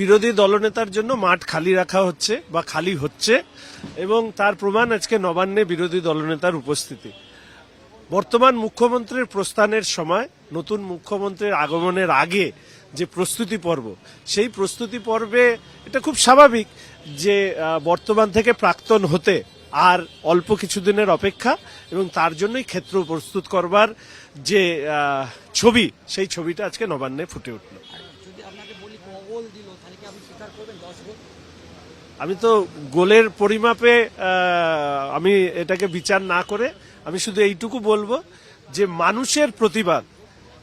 বিরোধী দলনেতার জন্য মাঠ খালি রাখা হচ্ছে বা খালি হচ্ছে এবং তার প্রমাণ আজকে নবান্নে বিরোধী দলনেতার উপস্থিতি। বর্তমান মুখ্যমন্ত্রীর প্রস্থানের সময়, নতুন মুখ্যমন্ত্রীর আগমনের আগে যে প্রস্তুতি পর্ব, সেই প্রস্তুতি পর্বে এটা খুব স্বাভাবিক যে বর্তমান থেকে প্রাক্তন হতে আর অল্প কিছুদিনের অপেক্ষা এবং তার জন্যই ক্ষেত্র প্রস্তুত করবার যে ছবি, সেই ছবিটা আজকে নবান্নে ফুটে উঠল। আমি তো গোলের পরিমাপে আমি এটাকে বিচার না করে, আমি শুধু এইটুকু বলব যে মানুষের প্রতিবাদ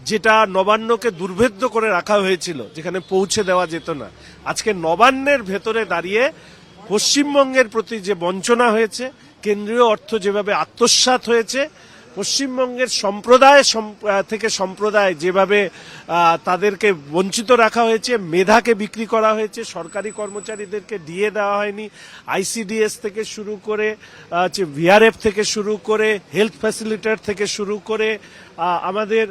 যেটা নবান্নকে দুর্ভেদ্য করে রাখা হয়েছিল, যেখানে পৌঁছে দেওয়া যেত না। আজকে নবান্নের ভেতরে দাঁড়িয়ে পশ্চিমবঙ্গের প্রতি যে বঞ্চনা হয়েছে, কেন্দ্রীয় অর্থ যেভাবে আত্মসাৎ হয়েছে পশ্চিমবঙ্গের সম্প্রদায় থেকে সম্প্রদায় যেভাবে তাদেরকে বঞ্চিত রাখা হয়েছে, মেধাকে বিক্রি করা হয়েছে, সরকারি কর্মচারীদেরকে দিয়ে দেওয়া হয়নি, আইসিডিএস থেকে শুরু করে ভিআরএফ থেকে শুরু করে, হেলথ ফ্যাসিলিটার থেকে শুরু করে আমাদের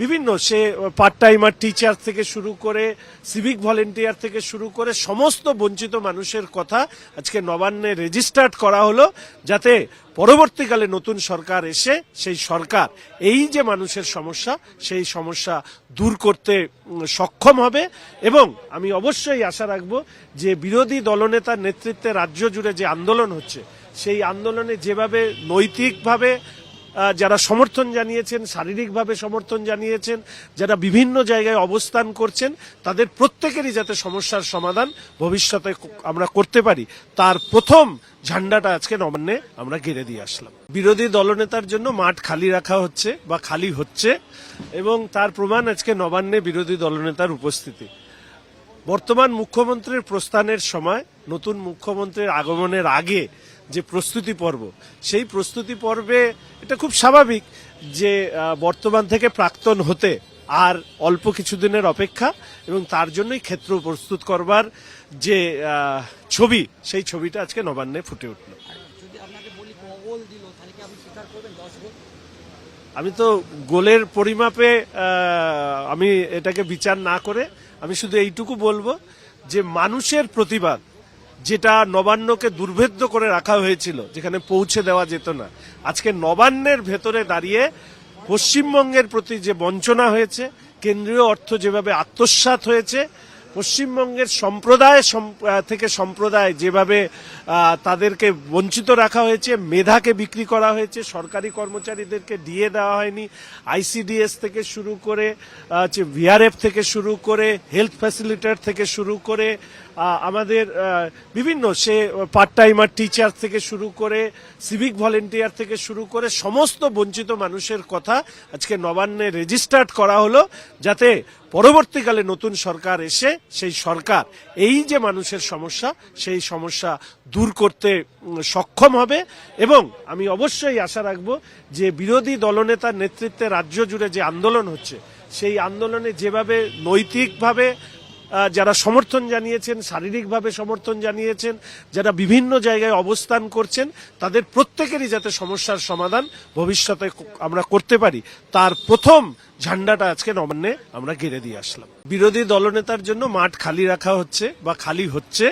বিভিন্ন, সে পার্ট টাইমার টিচার থেকে শুরু করে সিভিক ভলেন্টিয়ার থেকে শুরু করে সমস্ত বঞ্চিত মানুষের কথা আজকে নবান্নে রেজিস্টার্ড করা হলো, যাতে পরবর্তীকালে নতুন সরকার এসে সেই সরকার, এই যে মানুষের সমস্যা, সেই সমস্যা দূর করতে সক্ষম হবে এবং আমি অবশ্যই আশা রাখব যে বিরোধী দলনেতার নেতৃত্বে রাজ্য জুড়ে যে আন্দোলন হচ্ছে, সেই আন্দোলনে যেভাবে নৈতিকভাবে যারা সমর্থন জানিয়েছেন, শারীরিকভাবে সমর্থন জানিয়েছেন, যারা বিভিন্ন জায়গায় অবস্থান করছেন, তাদের প্রত্যেকেরই যাতে সমস্যার সমাধান ভবিষ্যতে আমরা করতে পারি। তার প্রথম ঝান্ডাটা আজকে নবান্নে আমরা গেড়ে দিয়ে আসলাম। বিরোধী দলনেতার জন্য মাঠ খালি রাখা হচ্ছে বা খালি হচ্ছে এবং তার প্রমাণ আজকে নবান্নে বিরোধী দলনেতার উপস্থিতি। বর্তমান মুখ্যমন্ত্রীর প্রস্থানের সময় নতুন মুখ্যমন্ত্রীর আগমনের আগে যে প্রস্তুতি পর্ব, সেই প্রস্তুতি পর্বে এটা খুব স্বাভাবিক যে বর্তমান থেকে প্রাক্তন হতে আর অল্প কিছুদিনের অপেক্ষা এবং তার জন্যই ক্ষেত্র প্রস্তুত করবার যে ছবি, সেই ছবিটা আজকে নবান্নে ফুটে উঠল। আমি তো গোলের পরিমাপে আমি এটাকে বিচার না করে আমি শুধু এইটুকু বলব যে মানুষের প্রতিবাদ যেটা নবান্নকে দুর্ভেদ্য করে রাখা হয়েছিল, যেখানে পৌঁছে দেওয়া যেত না। আজকে নবান্নের ভেতরে দাঁড়িয়ে পশ্চিমবঙ্গের প্রতি যে বঞ্চনা হয়েছে, কেন্দ্রীয় অর্থ যেভাবে আত্মসাৎ হয়েছে, পশ্চিমবঙ্গের সম্প্রদায় থেকে সম্প্রদায় যেভাবে তাদেরকে বঞ্চিত রাখা হয়েছে, মেধাকে বিক্রি করা হয়েছে, সরকারি কর্মচারীদেরকে দিয়ে দেওয়া হয়নি, আইসিডিএস থেকে শুরু করে ভিআরএফ থেকে শুরু করে, হেলথ ফ্যাসিলিটার থেকে শুরু করে আমাদের বিভিন্ন, সে পার্ট টাইমার টিচার থেকে শুরু করে সিভিক ভলেন্টিয়ার থেকে শুরু করে সমস্ত বঞ্চিত মানুষের কথা আজকে নবান্নে রেজিস্টার্ড করা হলো, যাতে পরবর্তীকালে নতুন সরকার এসে সেই সরকার, এই যে মানুষের সমস্যা, সেই সমস্যা দূর করতে সক্ষম হবে এবং আমি অবশ্যই আশা রাখব যে বিরোধী দলনেতার নেতৃত্বে রাজ্য জুড়ে যে আন্দোলন হচ্ছে, সেই আন্দোলনে যেভাবে নৈতিকভাবে যারা সমর্থন জানিয়েছেন, শারীরিকভাবে সমর্থন জানিয়েছেন, যারা বিভিন্ন জায়গায় অবস্থান করছেন, তাদের প্রত্যেকেরই যাতে সমস্যার সমাধান ভবিষ্যতে আমরা করতে পারি। তার প্রথম ঝান্ডাটা আজকে নবান্নে আমরা গেড়ে দিয়ে আসলাম। বিরোধী দলনেতার জন্য মাঠ খালি রাখা হচ্ছে বা খালি হচ্ছে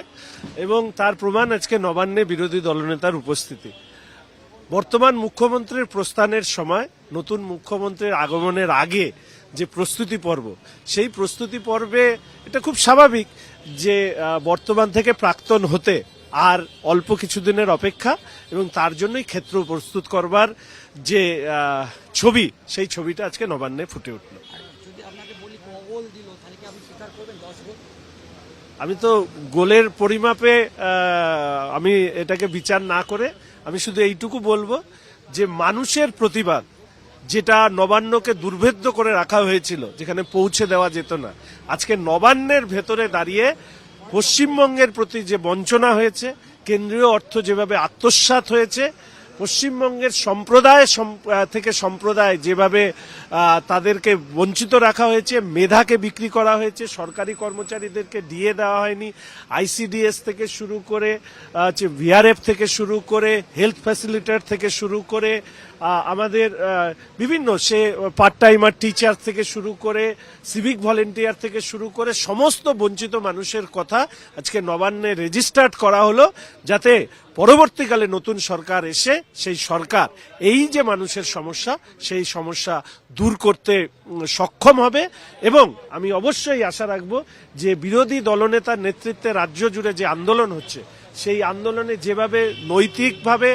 এবং তার প্রমাণ আজকে নবান্নে বিরোধী দলনেতার উপস্থিতি। বর্তমান মুখ্যমন্ত্রীর প্রস্থানের সময়, নতুন মুখ্যমন্ত্রীর আগমনের আগে যে প্রস্তুতি পর্ব সেই প্রস্তুতি পর্বে এটা খুব স্বাভাবিক যে বর্তমান থেকে প্রাক্তন হতে আর অল্প কিছুদিনের অপেক্ষা এবং তার জন্যই ক্ষেত্র প্রস্তুত করবার যে ছবি সেই ছবিটা আজকে নবান্নে ফুটে উঠল। আমি তো গোলের পরিমাপে আমি এটাকে বিচার না করে আমি শুধু এইটুকু বলব যে মানুষের প্রতিবাদ যেটা নবান্নকে দুর্ভেদ্য করে রাখা হয়েছিল, যেখানে পৌঁছে দেওয়া যেত না। আজকে নবান্নের ভেতরে দাঁড়িয়ে পশ্চিমবঙ্গের প্রতি যে বঞ্চনা হয়েছে, কেন্দ্রীয় অর্থ যেভাবে আত্মসাৎ হয়েছে, পশ্চিমবঙ্গের সম্প্রদায় থেকে সম্প্রদায় যেভাবে তাদেরকে বঞ্চিত রাখা হয়েছে, মেধাকে বিক্রি করা হয়েছে, সরকারি কর্মচারীদেরকে দিয়ে দেওয়া হয়নি, আইসিডিএস থেকে শুরু করে ভিআরএফ থেকে শুরু করে, হেলথ ফ্যাসিলিটার থেকে শুরু করে আমাদের বিভিন্ন, সে পার্ট টাইমার টিচার থেকে শুরু করে সিভিক ভলেন্টিয়ার থেকে শুরু করে, সমস্ত বঞ্চিত মানুষের কথা আজকে নবান্নে রেজিস্টার্ড করা হলো, যাতে পরবর্তীকালে নতুন সরকার এসে সেই সরকার, এই যে মানুষের সমস্যা, সেই সমস্যা দূর করতে সক্ষম হবে। এবং আমি অবশ্যই আশা রাখব যে বিরোধী দলনেতার নেতৃত্বে রাজ্য জুড়ে যে আন্দোলন হচ্ছে, সেই আন্দোলনে যেভাবে নৈতিকভাবে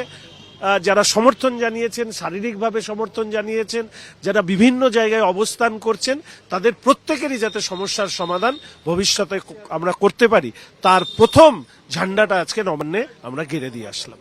যারা সমর্থন জানিয়েছেন, শারীরিকভাবে সমর্থন জানিয়েছেন, যারা বিভিন্ন জায়গায় অবস্থান করছেন, তাদের প্রত্যেকেরই যাতে সমস্যার সমাধান ভবিষ্যতে আমরা করতে পারি। তার প্রথম ঝান্ডাটা আজকে নবান্নে আমরা গেড়ে দিয়ে আসলাম।